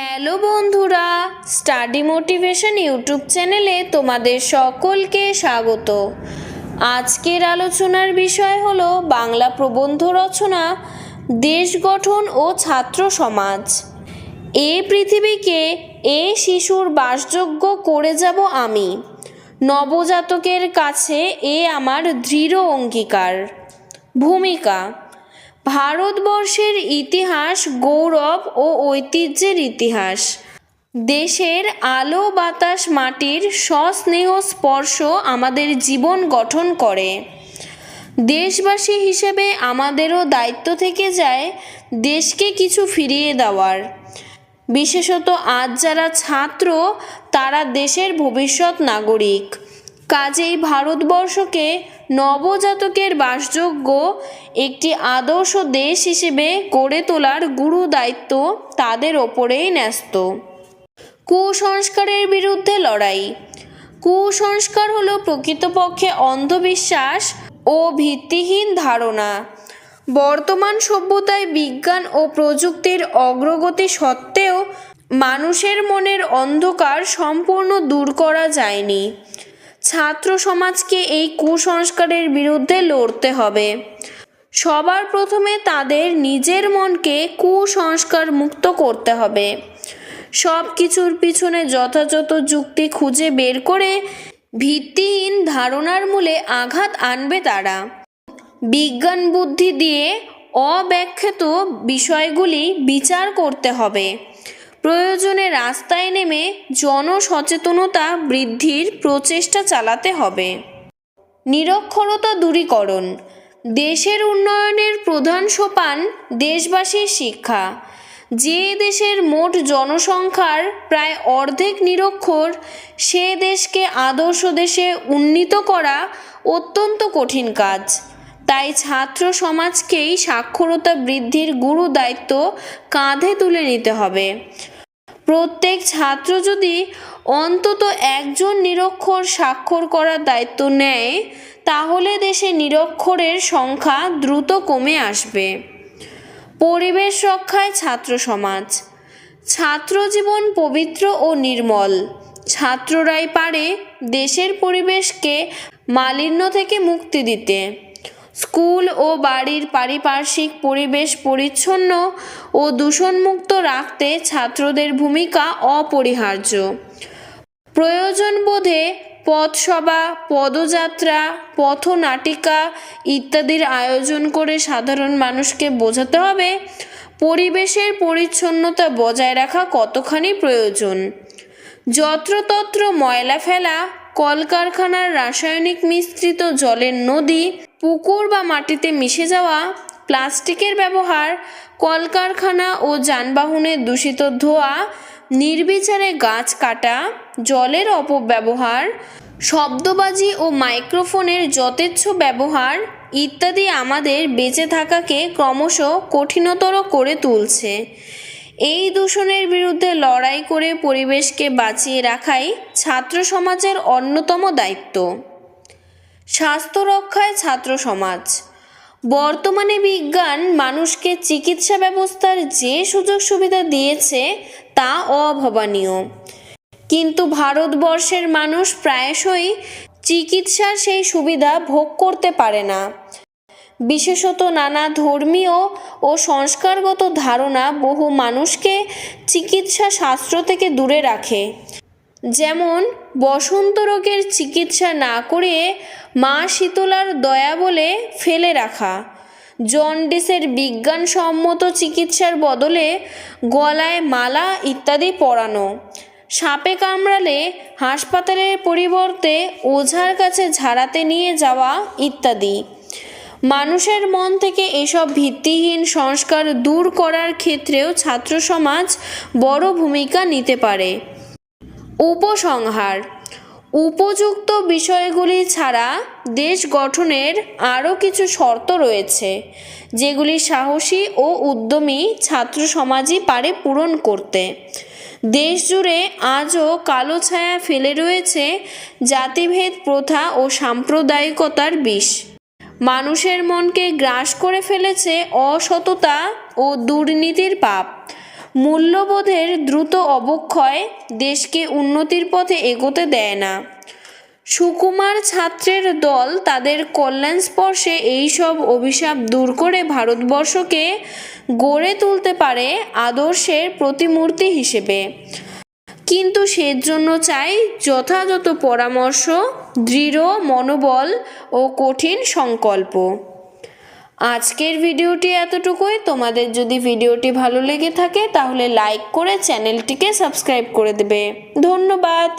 Hello বন্ধুরা study motivation YouTube চ্যানেলে তোমাদের সকলকে স্বাগত। আজকের আলোচনার বিষয় হলো বাংলা প্রবন্ধ রচনা, দেশ গঠন ও ছাত্র সমাজ। এ পৃথিবীকে এ শিশুর বাসযোগ্য করে যাব আমি। নবজাতকের কাছে এ আমার দৃঢ় অঙ্গীকার। ভূমিকা ভারতবর্ষের ইতিহাস, গৌরব ও ঐতিহ্যের ইতিহাস। দেশের আলো বাতাস মাটির সস্নেহ স্পর্শ আমাদের জীবন গঠন করে। দেশবাসী হিসেবে আমাদেরও দায়িত্ব থেকে যায় দেশকে কিছু ফিরিয়ে দেওয়ার। বিশেষত আজ যারা ছাত্র, তারা দেশের ভবিষ্যৎ নাগরিক। কাজেই ভারতবর্ষকে নবজাতকের বাসযোগ্য একটি আদর্শ দেশ হিসেবে গড়ে তোলার গুরু দায়িত্ব তাদের ওপরেই ন্যস্ত। কুসংস্কারের বিরুদ্ধে লড়াই। কুসংস্কার হলো প্রকৃতপক্ষে অন্ধবিশ্বাস ও ভিত্তিহীন ধারণা। বর্তমান সভ্যতায় বিজ্ঞান ও প্রযুক্তির অগ্রগতি সত্ত্বেও মানুষের মনের অন্ধকার সম্পূর্ণ দূর করা যায়নি। ছাত্র সমাজকে এই কুসংস্কারের বিরুদ্ধে লড়তে হবে। সবার প্রথমে তাদের নিজের মনকে কুসংস্কার মুক্ত করতে হবে। সব কিছুর পিছনে যথাযথ যুক্তি খুঁজে বের করে ভিত্তিহীন ধারণার মূলে আঘাত আনবে তারা। বিজ্ঞান বুদ্ধি দিয়ে অব্যাখ্যাত বিষয়গুলি বিচার করতে হবে। প্রয়োজনে রাস্তায় নেমে জনসচেতনতা বৃদ্ধির প্রচেষ্টা চালাতে হবে। নিরক্ষরতা দূরীকরণ, দেশের উন্নয়নের প্রধান সোপান দেশবাসীর শিক্ষা। যে দেশের মোট জনসংখ্যার প্রায় অর্ধেক নিরক্ষর, সে দেশকে আদর্শ দেশে উন্নীত করা অত্যন্ত কঠিন কাজ। তাই ছাত্র সমাজকেই সাক্ষরতা বৃদ্ধির গুরু দায়িত্ব কাঁধে তুলে নিতে হবে। প্রত্যেক ছাত্র যদি অন্তত একজন নিরক্ষর স্বাক্ষর করার দায়িত্ব নেয়, তাহলে দেশে নিরক্ষরের সংখ্যা দ্রুত কমে আসবে। পরিবেশ রক্ষায় ছাত্র সমাজ। ছাত্র জীবন পবিত্র ও নির্মল। ছাত্ররাই পারে দেশের পরিবেশকে মালিন্য থেকে মুক্তি দিতে। স্কুল ও বাড়ির পারিপার্শ্বিক পরিবেশ পরিচ্ছন্ন ও দূষণমুক্ত রাখতে ছাত্রদের ভূমিকা অপরিহার্য। প্রয়োজন বোধে পথসভা, পদযাত্রা, পথনাটিকা ইত্যাদির আয়োজন করে সাধারণ মানুষকে বোঝাতে হবে, পরিবেশের পরিচ্ছন্নতা বজায় রাখা কতখানি প্রয়োজন। যত্রতত্র ময়লা ফেলা কলকারখানার রাসায়নিক মিশ্রিত জলের নদী, পুকুর বা মাটিতে মিশে যাওয়া প্লাস্টিকের ব্যবহার, কলকারখানা ও যানবাহনের দূষিত ধোয়া, নির্বিচারে গাছ কাটা, জলের অপব্যবহার, শব্দবাজি ও মাইক্রোফোনের যথেচ্ছ ব্যবহার ইত্যাদি আমাদের বেঁচে থাকাকে ক্রমশ কঠিনতর করে তুলছে। এই দূষণের বিরুদ্ধে লড়াই করে পরিবেশকে বাঁচিয়ে রাখাই ছাত্র সমাজের অন্যতম দায়িত্ব। স্বাস্থ্য রক্ষায় ছাত্র সমাজ। বর্তমানে বিজ্ঞান মানুষকে চিকিৎসা ব্যবস্থার যে সুযোগ সুবিধা দিয়েছে তা অভাবনীয়। কিন্তু ভারতবর্ষের মানুষ প্রায়শই চিকিৎসার সেই সুবিধা ভোগ করতে পারে না। বিশেষত নানা ধর্মীয় ও সংস্কারগত ধারণা বহু মানুষকে চিকিৎসা শাস্ত্র থেকে দূরে রাখে। যেমন, বসন্ত রোগের চিকিৎসা না করে মা শীতলার দয়া বলে ফেলে রাখা। জন্ডিসের বিজ্ঞানসম্মত চিকিৎসার বদলে গলায় মালা ইত্যাদি পরানো। সাপে কামড়ালে হাসপাতালের পরিবর্তে ওঝার কাছে ঝাড়াতে নিয়ে যাওয়া ইত্যাদি। মানুষের মন থেকে এসব ভিত্তিহীন সংস্কার দূর করার ক্ষেত্রেও ছাত্র সমাজ বড় ভূমিকা নিতে পারে। উপসংহার। উপযুক্ত বিষয়গুলি ছাড়া দেশ গঠনের আরও কিছু শর্ত রয়েছে, যেগুলি সাহসী ও উদ্যমী ছাত্র সমাজই পারে পূরণ করতে। দেশ জুড়ে আজও কালো ছায়া ফেলে রয়েছে জাতিভেদ প্রথা ও সাম্প্রদায়িকতার বিষ। মানুষের মনকে গ্রাস করে ফেলেছে অসততা ও দুর্নীতির পাপ। মূল্যবোধের দ্রুত অবক্ষয় দেশকে উন্নতির পথে এগোতে দেয় না। সুকুমার ছাত্রের দল তাদের কল্যাণ স্পর্শে এইসব অভিশাপ দূর করে ভারতবর্ষকে গড়ে তুলতে পারে আদর্শের প্রতিমূর্তি হিসেবে। কিন্তু সেজন্য চাই যথাযথ পরামর্শ, দৃঢ় মনোবল ও কঠিন সংকল্প। আজকের ভিডিওটি এতটুকুই। তোমাদের যদি ভিডিওটি ভালো লেগে থাকে, তাহলে লাইক করে চ্যানেলটিকে সাবস্ক্রাইব করে দেবে। ধন্যবাদ।